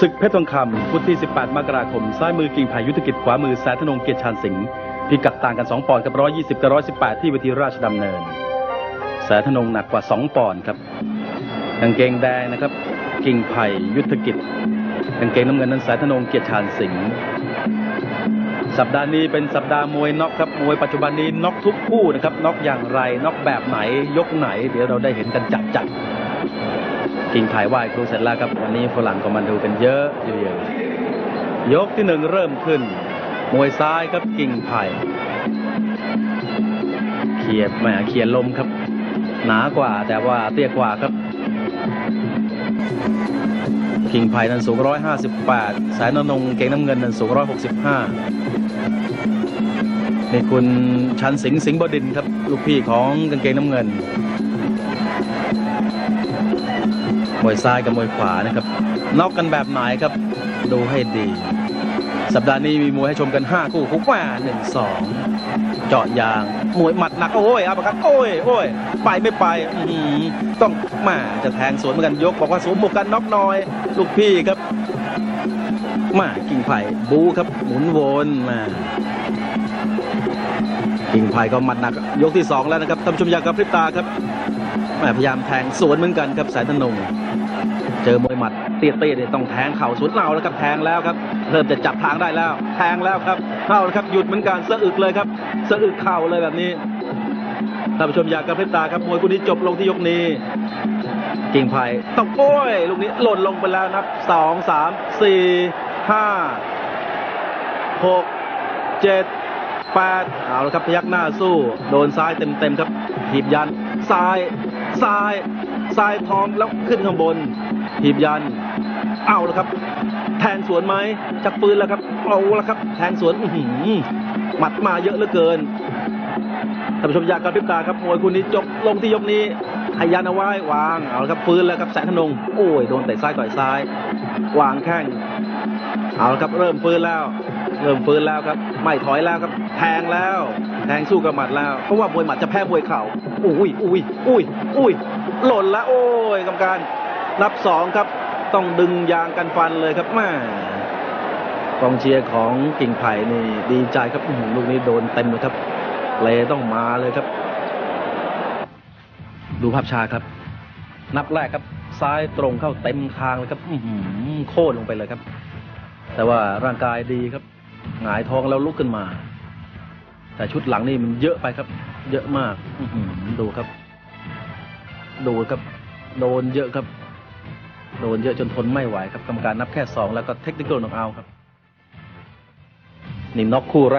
ศึกเพชรทองคำพุธที่ 18 มกราคม ซ้ายมือกิ่งไผ่ยุทธกิจ ขวามือแสนธนงเกียรติชาญสิงห์พิกัดต่างกัน 2 ปอนด์กับ 120 กับ 118 ที่เวทีราชดำเนิน แสนธนงหนักกว่า 2 ปอนด์ครับกางเกงแดงนะครับ กิ่งไผ่ยุทธกิจกางเกงน้ำเงินนั้นแสนธนงเกียรติชาญสิงห์สัปดาห์นี้เป็นสัปดาห์มวยน็อกครับมวยปัจจุบันนี้น็อกทุกคู่นะครับน็อกอย่างไรน็อกแบบไหนยกไหน เดี๋ยวเราได้เห็นกันจัดจัด กิ่งไผ่ไหว้ครูเสร็จแล้วครับวันนี้ฝรั่งก็มาดูกันเยอะเดียวยกที่หนึ่งเริ่มขึ้น มวยซ้ายครับกิ่งไผ่เขียบแหมเขียนลมครับ หนากว่าแต่ว่าเตี้ยกว่าครับกิ่งไผ่นั้นสูง 158 สายนนงเก่งน้ำเงินนั้นสูง 165นี่คุณชันสิงสิงบดินครับ ลูกพี่ของกางเกงน้ำเงิน มวยซ้ายกับมวยขวานะครับนอกกันแบบไหนครับ ดูให้ดี สัปดาห์นี้มีมวยให้ชมกัน 5 คู่คู่ว่าหนึ่งสองเจาะยาง มวยหมัดหนัก โอ้ยอาปะครับโอ้ยโอ้ยไปไม่ไปต้องมาจะแทงสวนเหมือนกันยก บอกว่าสวมหมวกกันน็อกน้อย ลูกพี่ครับ มากิ่งไผ่บูครับ หมุนวนมากิ่งไผ่ก็หมัดหนัก ยกที่สองแล้วนะครับท่านผู้ชมอยากกระพริบตาครับ พยายามแทงสวนเหมือนกันครับสายธนงเจอมวยหมัดเตี้ยๆเนี่ยต้องแทงเข่าสวนเอาแล้วครับแทงแล้วครับ เริ่มจะจับทางได้แล้ว แทงแล้วครับเข้าแล้วครับหยุดเหมือนกันสะอึกเลยครับสะอึกเข่าเลยแบบนี้ท่านผู้ชมอยากกระพริบตาครับมวยคู่นี้จบลงที่ยกนี้กิ่งไผ่ต้องโอ้ยลูกนี้หล่นลงไปแล้วนับสองสามสี่ห้าหกเจ็ด แปดเอาละครับพยักหน้าสู้ โดนซ้ายเต็มๆครับถีบยันซ้ายซ้ายซ้ายท้องแล้วขึ้นข้างบนถีบยัน เอาละครับ แทงสวนไหมจักปืนแล้วครับเอาละครับ แทงสวนหือหมัดมาเยอะเหลือเกินท่านผู้ชมอยากกระพริบตาครับมวยคู่นี้จบลงที่ยกนี้ให้ยันเอาไว้วางเอาละครับฟื้นแล้วครับแสนธนงโอ้ยโดนเตะซ้ายต่อยซ้าย วางแข้งเอาละครับเริ่มฟื้นแล้ว เริ่มฟื้นแล้วครับ ไม่ถอยแล้วครับ แทงแล้ว แทงสู้กับหมัดแล้ว เพราะว่ามวยหมัดจะแพ้มวยเข่าอุ้ยอุ้ยอุ้ยอุ้ยหล่นแล้ว โอ้ยกรรมการนับสองครับ ต้องดึงยางกันฟันเลยครับแม่กองเชียร์ของกิ่งไผ่นี่ดีใจครับลูกนี้โดนเต็มเลยครับ เลต้องมาเลยครับ ดูภาพชาครับ นับแรกครับ ซ้ายตรงเข้าเต็มทางเลยครับอืโค่นลงไปเลยครับ แต่ว่าร่างกายดีครับ หงายท้องแล้วลุกขึ้นมา แต่ชุดหลังนี่มันเยอะไปครับ เยอะมาก อืดูครับ ดูครับ โดนเยอะครับ โดนเยอะจนทนไม่ไหวครับกรรมการนับแค่สองแล้วก็เทคนิคอลน็องเอาครับ นี่น็อกคู่แรก